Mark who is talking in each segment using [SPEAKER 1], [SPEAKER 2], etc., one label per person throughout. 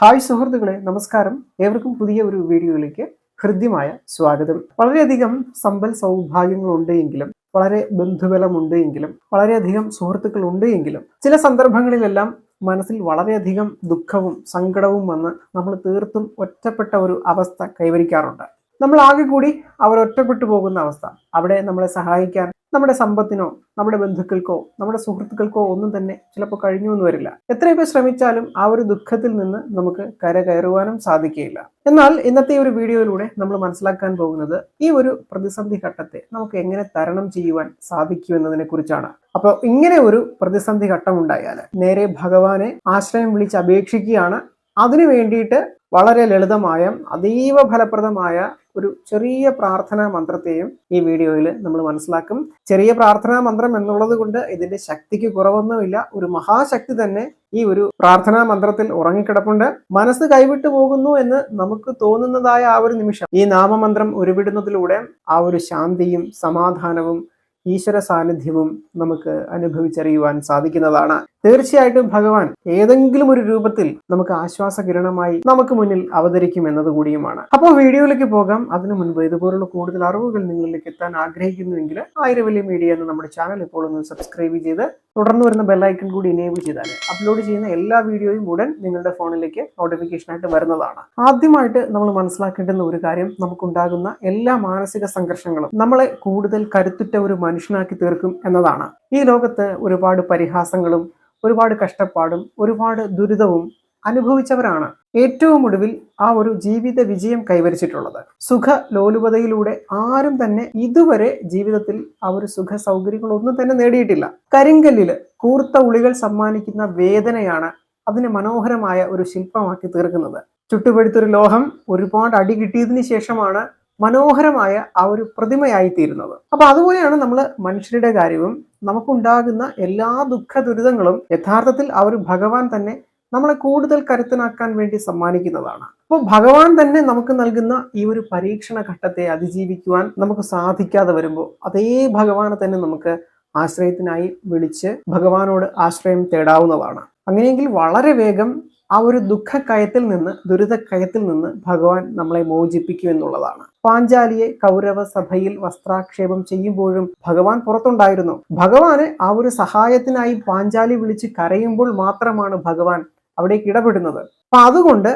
[SPEAKER 1] Hi സുഹൃത്തുക്കളെ നമസ്കാരം. ഏവർക്കും പുതിയ ഒരു വീഡിയോയിലേക്ക് ഹൃദ്യമായ സ്വാഗതം. വളരെയധികം സമ്പൽ സൗഭാഗ്യങ്ങൾ ഉണ്ടെങ്കിലും വളരെ ബന്ധുബലമുണ്ട് എങ്കിലും വളരെയധികം സുഹൃത്തുക്കൾ ഉണ്ട് എങ്കിലും ചില സന്ദർഭങ്ങളിലെല്ലാം മനസ്സിൽ വളരെയധികം ദുഃഖവും സങ്കടവും വന്ന് നമ്മൾ തീർത്തും ഒറ്റപ്പെട്ട ഒരു അവസ്ഥ കൈവരിക്കാറുണ്ട്. നമ്മൾ ആകെ കൂടി അവർ ഒറ്റപ്പെട്ടു പോകുന്ന അവസ്ഥ. അവിടെ നമ്മളെ സഹായിക്കാൻ നമ്മുടെ സമ്പത്തിനോ നമ്മുടെ ബന്ധുക്കൾക്കോ നമ്മുടെ സുഹൃത്തുക്കൾക്കോ ഒന്നും തന്നെ ചിലപ്പോൾ കഴിഞ്ഞു എന്ന് വരില്ല. എത്രയൊക്കെ ശ്രമിച്ചാലും ആ ഒരു ദുഃഖത്തിൽ നിന്ന് നമുക്ക് കര കയറുവാനും സാധിക്കുകയില്ല. എന്നാൽ ഇന്നത്തെ ഒരു വീഡിയോയിലൂടെ നമ്മൾ മനസ്സിലാക്കാൻ പോകുന്നത് ഈ ഒരു പ്രതിസന്ധി ഘട്ടത്തെ നമുക്ക് എങ്ങനെ തരണം ചെയ്യുവാൻ സാധിക്കൂ എന്നതിനെ കുറിച്ചാണ്. അപ്പോൾ ഇങ്ങനെ ഒരു പ്രതിസന്ധി ഘട്ടം ഉണ്ടായാൽ നേരെ ഭഗവാനെ ആശ്രയം വിളിച്ച് അപേക്ഷിക്കുകയാണ്. അതിനു വേണ്ടിയിട്ട് വളരെ ലളിതമായ അതീവ ഫലപ്രദമായ ഒരു ചെറിയ പ്രാർത്ഥനാ മന്ത്രത്തെയും ഈ വീഡിയോയിൽ നമ്മൾ മനസ്സിലാക്കും. ചെറിയ പ്രാർത്ഥനാ മന്ത്രം എന്നുള്ളത് കൊണ്ട് ഇതിന്റെ ശക്തിക്ക് കുറവൊന്നുമില്ല. ഒരു മഹാശക്തി തന്നെ ഈ ഒരു പ്രാർത്ഥനാ മന്ത്രത്തിൽ ഉറങ്ങിക്കിടപ്പുണ്ട്. മനസ്സ് കൈവിട്ടു പോകുന്നു എന്ന് നമുക്ക് തോന്നുന്നതായ ആ ഒരു നിമിഷം ഈ നാമമന്ത്രം ഉരുവിടുന്നതിലൂടെ ആ ഒരു ശാന്തിയും സമാധാനവും ഈശ്വര സാന്നിധ്യവും നമുക്ക് അനുഭവിച്ചറിയുവാൻ സാധിക്കുന്നതാണ്. തീർച്ചയായിട്ടും ഭഗവാൻ ഏതെങ്കിലും ഒരു രൂപത്തിൽ നമുക്ക് ആശ്വാസ കിരണമായി നമുക്ക് മുന്നിൽ അവതരിക്കും എന്നതുകൂടിയുമാണ്. അപ്പോൾ വീഡിയോയിലേക്ക് പോകാം. അതിനു മുൻപ് ഇതുപോലുള്ള കൂടുതൽ അറിവുകൾ നിങ്ങളിലേക്ക് എത്താൻ ആഗ്രഹിക്കുന്നുവെങ്കിൽ ആയിരവലി മീഡിയ എന്ന നമ്മുടെ ചാനൽ ഇപ്പോൾ ഒന്ന് സബ്സ്ക്രൈബ് ചെയ്ത് തുടർന്ന് വരുന്ന ബെല്ലൈക്കൺ കൂടി ഇനേബിൾ ചെയ്താൽ അപ്ലോഡ് ചെയ്യുന്ന എല്ലാ വീഡിയോയും ഉടൻ നിങ്ങളുടെ ഫോണിലേക്ക് നോട്ടിഫിക്കേഷൻ ആയിട്ട് വരുന്നതാണ്. ആദ്യമായിട്ട് നമ്മൾ മനസ്സിലാക്കേണ്ടുന്ന ഒരു കാര്യം നമുക്കുണ്ടാകുന്ന എല്ലാ മാനസിക സംഘർഷങ്ങളും നമ്മളെ കൂടുതൽ കരുത്തുറ്റ ഒരു മനുഷ്യനാക്കി തീർക്കും എന്നതാണ്. ഈ ലോകത്ത് ഒരുപാട് പരിഹാസങ്ങളും ഒരുപാട് കഷ്ടപ്പാടും ഒരുപാട് ദുരിതവും അനുഭവിച്ചവരാണ് ഏറ്റവും ഒടുവിൽ ആ ഒരു ജീവിത വിജയം കൈവരിച്ചിട്ടുള്ളത്. സുഖ ലോലുപതയിലൂടെ ആരും തന്നെ ഇതുവരെ ജീവിതത്തിൽ ആ ഒരു സുഖ സൗകര്യങ്ങളൊന്നും തന്നെ നേടിയിട്ടില്ല. കരിങ്കല്ലിൽ കൂർത്ത ഉളികൾ സമ്മാനിക്കുന്ന വേദനയാണ് അതിനെ മനോഹരമായ ഒരു ശില്പമാക്കി തീർക്കുന്നത്. ചുട്ടുപഴുത്തൊരു ലോഹം ഒരുപാട് അടി കിട്ടിയതിനു ശേഷമാണ് മനോഹരമായ ആ ഒരു പ്രതിമയായി തീരുന്നത്. അപ്പൊ അതുപോലെയാണ് നമ്മൾ മനുഷ്യരുടെ കാര്യവും നമുക്കുണ്ടാകുന്ന എല്ലാ ദുഃഖ ദുരിതങ്ങളും യഥാർത്ഥത്തിൽ ആ ഒരു ഭഗവാൻ തന്നെ നമ്മളെ കൂടുതൽ കരുത്തനാക്കാൻ വേണ്ടി സമ്മാനിക്കുന്നതാണ്. അപ്പോൾ ഭഗവാൻ തന്നെ നമുക്ക് നൽകുന്ന ഈ ഒരു പരീക്ഷണ ഘട്ടത്തെ അതിജീവിക്കുവാൻ നമുക്ക് സാധിക്കാതെ വരുമ്പോൾ അതേ ഭഗവാനെ തന്നെ നമുക്ക് ആശ്രയത്തിനായി വിളിച്ച് ഭഗവാനോട് ആശ്രയം തേടാവുന്നതാണ്. അങ്ങനെയെങ്കിൽ വളരെ വേഗം ആ ഒരു ദുഃഖക്കയത്തിൽ നിന്ന് ദുരിതക്കയത്തിൽ നിന്ന് ഭഗവാൻ നമ്മളെ മോചിപ്പിക്കും എന്നുള്ളതാണ്. പാഞ്ചാലിയെ കൗരവ സഭയിൽ വസ്ത്രാക്ഷേപം ചെയ്യുമ്പോഴും ഭഗവാൻ പുറത്തുണ്ടായിരുന്നു. ഭഗവാന് ആ ഒരു സഹായത്തിനായി പാഞ്ചാലി വിളിച്ച് കരയുമ്പോൾ മാത്രമാണ് ഭഗവാൻ അവിടേക്ക് ഇടപെടുന്നത്. അപ്പൊ അതുകൊണ്ട്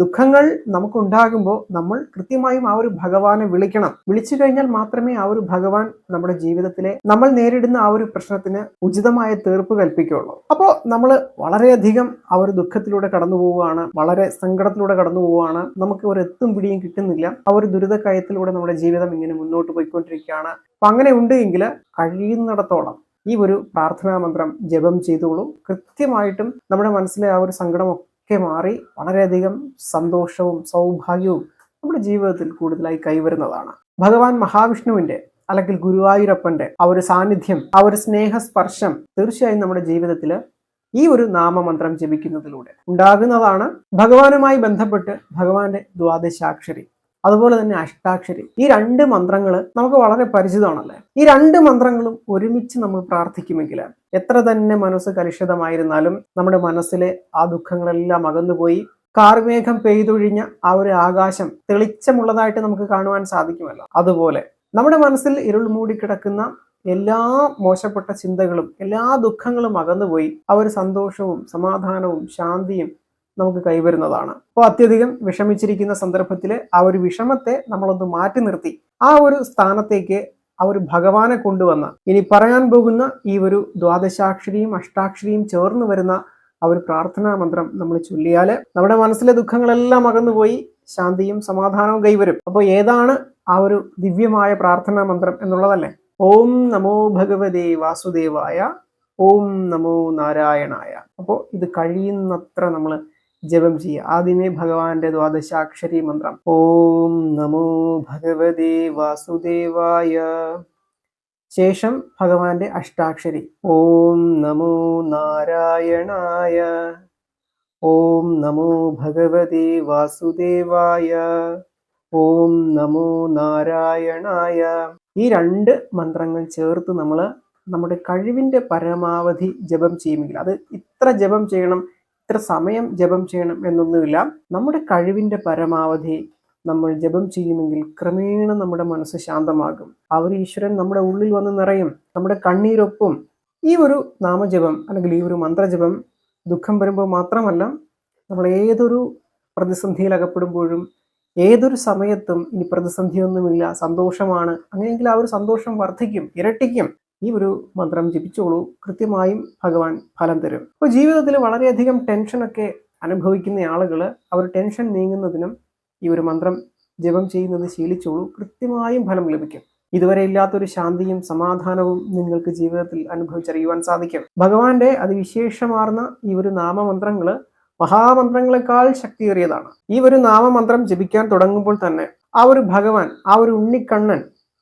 [SPEAKER 1] ദുഃഖങ്ങൾ നമുക്കുണ്ടാകുമ്പോൾ നമ്മൾ കൃത്യമായും ആ ഒരു ഭഗവാനെ വിളിക്കണം. വിളിച്ചു കഴിഞ്ഞാൽ മാത്രമേ ആ ഒരു ഭഗവാൻ നമ്മുടെ ജീവിതത്തിലെ നമ്മൾ നേരിടുന്ന ആ ഒരു പ്രശ്നത്തിന് ഉചിതമായ തീർപ്പ് കൽപ്പിക്കുകയുള്ളൂ. അപ്പോൾ നമ്മൾ വളരെയധികം ആ ഒരു ദുഃഖത്തിലൂടെ കടന്നു പോവുകയാണ്. വളരെ സങ്കടത്തിലൂടെ കടന്നു പോവുകയാണ്. നമുക്ക് ഒരു എത്തും പിടിയും കിട്ടുന്നില്ല. ആ ഒരു ദുരിതക്കയത്തിലൂടെ നമ്മുടെ ജീവിതം ഇങ്ങനെ മുന്നോട്ട് പോയിക്കൊണ്ടിരിക്കുകയാണ്. അപ്പൊ അങ്ങനെ ഉണ്ട് എങ്കിൽ കഴിയുന്നിടത്തോളം ഈ ഒരു പ്രാർത്ഥനാ മന്ത്രം ജപം ചെയ്തോളൂ. കൃത്യമായിട്ടും നമ്മുടെ മനസ്സിലെ ആ ഒരു സങ്കടം ഒക്കെ മാറി വളരെയധികം സന്തോഷവും സൗഭാഗ്യവും നമ്മുടെ ജീവിതത്തിൽ കൂടുതലായി കൈവരുന്നതാണ്. ഭഗവാൻ മഹാവിഷ്ണുവിന്റെ അല്ലെങ്കിൽ ഗുരുവായൂരപ്പന്റെ ആ ഒരു സാന്നിധ്യം ആ ഒരു സ്നേഹസ്പർശം തീർച്ചയായും നമ്മുടെ ജീവിതത്തിൽ ഈ ഒരു നാമമന്ത്രം ജപിക്കുന്നതിലൂടെ ഉണ്ടാകുന്നതാണ്. ഭഗവാനുമായി ബന്ധപ്പെട്ട് ഭഗവാന്റെ ദ്വാദശാക്ഷരി അതുപോലെ തന്നെ അഷ്ടാക്ഷരി. ഈ രണ്ട് മന്ത്രങ്ങൾ നമുക്ക് വളരെ പരിചിതമാണല്ലേ? ഈ രണ്ട് മന്ത്രങ്ങളും ഒരുമിച്ച് നമ്മൾ പ്രാർത്ഥിക്കുമെങ്കിൽ എത്ര തന്നെ മനസ്സ് കലുഷിതമായിരുന്നാലും നമ്മുടെ മനസ്സിലെ ആ ദുഃഖങ്ങളെല്ലാം അകന്നുപോയി കാർമേഘം പെയ്തൊഴിഞ്ഞ ആ ഒരു ആകാശം തെളിച്ചമുള്ളതായിട്ട് നമുക്ക് കാണുവാൻ സാധിക്കുമല്ലോ. അതുപോലെ നമ്മുടെ മനസ്സിൽ ഇരുൾ മൂടിക്കിടക്കുന്ന എല്ലാ മോശപ്പെട്ട ചിന്തകളും എല്ലാ ദുഃഖങ്ങളും അകന്നുപോയി ആ ഒരു സന്തോഷവും സമാധാനവും ശാന്തിയും നമുക്ക് കൈവരുന്നതാണ്. അപ്പോൾ അത്യധികം വിഷമിച്ചിരിക്കുന്ന സന്ദർഭത്തിൽ ആ ഒരു വിഷമത്തെ നമ്മളൊന്ന് മാറ്റി നിർത്തി. ആ ഒരു സ്ഥാനത്തേക്ക് ആ ഒരു ഭഗവാനെ കൊണ്ടുവന്ന ഇനി പറയാൻ പോകുന്ന ഈ ഒരു ദ്വാദശാക്ഷരിയും അഷ്ടാക്ഷരിയും ചേർന്ന് വരുന്ന ആ ഒരു പ്രാർത്ഥനാ മന്ത്രം നമ്മൾ ചൊല്ലിയാൽ നമ്മുടെ മനസ്സിലെ ദുഃഖങ്ങളെല്ലാം അകന്നുപോയി ശാന്തിയും സമാധാനവും കൈവരും. അപ്പോൾ ഏതാണ് ആ ഒരു ദിവ്യമായ പ്രാർത്ഥനാ മന്ത്രം എന്നുള്ളതല്ലേ? ഓം നമോ ഭഗവതേ വാസുദേവായ ഓം നമോ നാരായണായ. അപ്പോൾ ഇത് കഴിയുന്നത്ര നമ്മൾ ജപം ചെയ്യുക. ആദ്യമേ ഭഗവാന്റെ ദ്വാദശാക്ഷരി മന്ത്രം. ഓം നമോ ഭഗവതേ വാസുദേവായ. ശേഷം ഭഗവാന്റെ അഷ്ടാക്ഷരി. ഓം നമോ നാരായണായ. ഓം നമോ ഭഗവതേ വാസുദേവായ. ഓം നമോ നാരായണായ. ഈ രണ്ട് മന്ത്രങ്ങൾ ചേർത്ത് നമ്മൾ നമ്മുടെ കഴിവിന്റെ പരമാവധി ജപം ചെയ്യുമെങ്കിൽ അത് ഇത്ര ജപം ചെയ്യണം ഇത്ര സമയം ജപം ചെയ്യണം എന്നൊന്നുമില്ല. നമ്മുടെ കഴിവിന്റെ പരമാവധി നമ്മൾ ജപം ചെയ്യുമെങ്കിൽ ക്രമേണ നമ്മുടെ മനസ്സ് ശാന്തമാകും. ഒരു ഈശ്വരൻ നമ്മുടെ ഉള്ളിൽ വന്ന് നിറയും. നമ്മുടെ കണ്ണീരൊപ്പം. ഈ ഒരു നാമജപം അല്ലെങ്കിൽ ഈ ഒരു മന്ത്രജപം ദുഃഖം വരുമ്പോൾ മാത്രമല്ല നമ്മൾ ഏതൊരു പ്രതിസന്ധിയിൽ അകപ്പെടുമ്പോഴും ഏതൊരു സമയത്തും ഇനി പ്രതിസന്ധിയൊന്നുമില്ല സന്തോഷമാണ്. അങ്ങനെയെങ്കിൽ ആ ഒരു സന്തോഷം വർദ്ധിക്കും ഇരട്ടിക്കും. ഈ ഒരു മന്ത്രം ജപിച്ചോളൂ. കൃത്യമായും ഭഗവാൻ ഫലം തരും. അപ്പോൾ ജീവിതത്തിൽ വളരെയധികം ടെൻഷനൊക്കെ അനുഭവിക്കുന്ന ആളുകൾ അവർ ടെൻഷൻ നീങ്ങുന്നതിനും ഈ ഒരു മന്ത്രം ജപം ചെയ്യുന്നത് ശീലിച്ചോളൂ. കൃത്യമായും ഫലം ലഭിക്കും. ഇതുവരെ ഇല്ലാത്തൊരു ശാന്തിയും സമാധാനവും നിങ്ങൾക്ക് ജീവിതത്തിൽ അനുഭവിച്ചറിയുവാൻ സാധിക്കും. ഭഗവാന്റെ അതിവിശേഷമാർന്ന ഈ ഒരു നാമമന്ത്രങ്ങൾ മഹാമന്ത്രങ്ങളെക്കാൾ ശക്തിയേറിയതാണ്. ഈ ഒരു നാമമന്ത്രം ജപിക്കാൻ തുടങ്ങുമ്പോൾ തന്നെ ആ ഒരു ഭഗവാൻ ആ ഒരു ഉണ്ണിക്കണ്ണൻ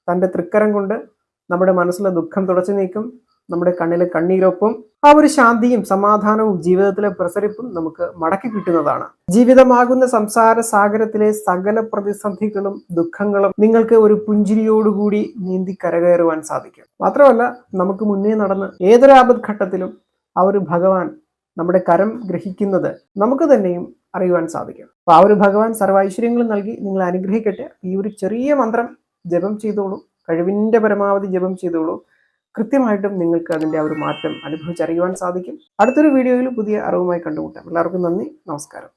[SPEAKER 1] തന്റെ തൃക്കരം കൊണ്ട് നമ്മുടെ മനസ്സിലെ ദുഃഖം തുടച്ചു നീക്കും നമ്മുടെ കണ്ണിലെ കണ്ണീരൊപ്പം ആ ഒരു ശാന്തിയും സമാധാനവും ജീവിതത്തിലെ പ്രസരിപ്പും നമുക്ക് മടക്കി കിട്ടുന്നതാണ്. ജീവിതമാകുന്ന സംസാര സാഗരത്തിലെ സകല പ്രതിസന്ധികളും ദുഃഖങ്ങളും നിങ്ങൾക്ക് ഒരു പുഞ്ചിരിയോടുകൂടി നീന്തി കരകയറുവാൻ സാധിക്കും. മാത്രമല്ല നമുക്ക് മുന്നേ നടന്ന് ഏതൊരു ആപത്ഘട്ടത്തിലും ആ ഒരു ഭഗവാൻ നമ്മുടെ കരം ഗ്രഹിക്കുന്നത് നമുക്ക് തന്നെയും അറിയുവാൻ സാധിക്കും. അപ്പൊ ആ ഒരു ഭഗവാൻ സർവ ഐശ്വര്യങ്ങളും നൽകി നിങ്ങൾ അനുഗ്രഹിക്കട്ടെ. ഈ ഒരു ചെറിയ മന്ത്രം ജപം ചെയ്തോളൂ. കഴിവിന്റെ പരമാവധി ജപം ചെയ്തോളൂ. കൃത്യമായിട്ടും നിങ്ങൾക്ക് അതിന്റെ ആ ഒരു മാറ്റം അനുഭവിച്ചറിയുവാൻ സാധിക്കും. അടുത്തൊരു വീഡിയോയിൽ പുതിയ അറിവുമായി കണ്ടുമുട്ടാം. എല്ലാവർക്കും നന്ദി. നമസ്കാരം.